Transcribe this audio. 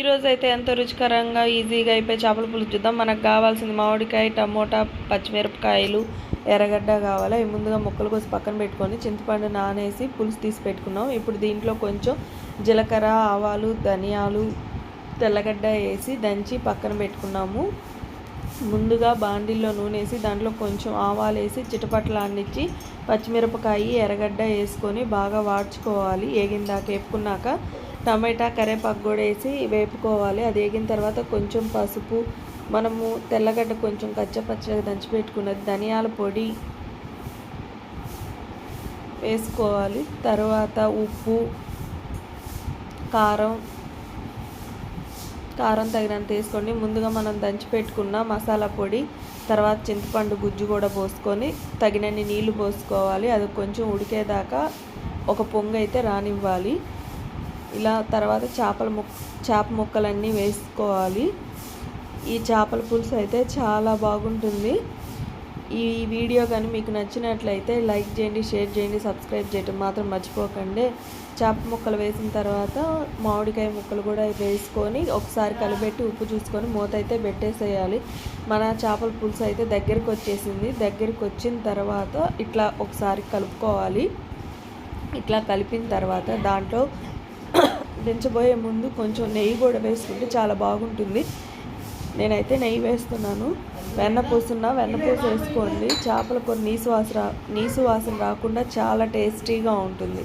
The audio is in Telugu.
ఈరోజు అయితే ఎంతో రుచికరంగా ఈజీగా అయిపోయి చేపల పులుసు చూద్దాం. మనకు కావాల్సింది మామిడికాయ టమోటా పచ్చిమిరపకాయలు ఎర్రగడ్డ కావాలి? అవి ముందుగా ముక్కలు కోసి పక్కన పెట్టుకొని చింతపండు నానేసి పులుసు తీసి పెట్టుకున్నాం. ఇప్పుడు దీంట్లో కొంచెం జీలకర్ర ఆవాలు ధనియాలు తెల్లగడ్డ వేసి దంచి పక్కన పెట్టుకున్నాము. ముందుగా బాండిల్లో నూనె వేసి దాంట్లో కొంచెం ఆవాలు వేసి చిటపట్లాడిచ్చి పచ్చిమిరపకాయ ఎర్రగడ్డ వేసుకొని బాగా వాడ్చుకోవాలి. ఏగిందాక వేపుకున్నాక టమాటా కరేపాకు కూడా వేసి వేపుకోవాలి. అది వేగిన తర్వాత కొంచెం పసుపు మనము తెల్లగడ్డ కొంచెం కచ్చపచ్చగా దంచి పెట్టుకున్నది ధనియాల పొడి వేసుకోవాలి. తర్వాత ఉప్పు కారం కారం తగినంత వేసుకోండి ముందుగా మనం దంచి పెట్టుకున్న మసాలా పొడి తర్వాత చింతపండు గుజ్జు కూడా పోసుకొని తగినన్ని నీళ్ళు పోసుకోవాలి. అది కొంచెం ఉడికేదాకా ఒక పొంగు అయితే రానివ్వాలి. ఇలా తర్వాత చేపల ముక్ చేప ముక్కలన్నీ వేసుకోవాలి. ఈ చేపల పులుసు అయితే చాలా బాగుంటుంది. ఈ వీడియో కానీ మీకు నచ్చినట్లయితే లైక్ చేయండి షేర్ చేయండి సబ్స్క్రైబ్ చేయడం మాత్రం మర్చిపోకండి. చేప ముక్కలు వేసిన తర్వాత మామిడికాయ ముక్కలు కూడా వేసుకొని ఒకసారి కలిపెట్టి ఉప్పు చూసుకొని మూత అయితే పెట్టేసేయాలి. మన చేపల పులుసు అయితే దగ్గరికి వచ్చేసింది. దగ్గరికి వచ్చిన తర్వాత ఇట్లా ఒకసారి కలుపుకోవాలి. ఇట్లా కలిపిన తర్వాత దాంట్లో దించబోయే ముందు కొంచెం నెయ్యి కూడా వేసుకుంటే చాలా బాగుంటుంది. నేనైతే నెయ్యి వేస్తున్నాను. వెన్నపూసున్న వెన్నపూస వేసుకోండి. చేపల కొన్ని నీసు వాసన నీసు వాసన రాకుండా చాలా టేస్టీగా ఉంటుంది.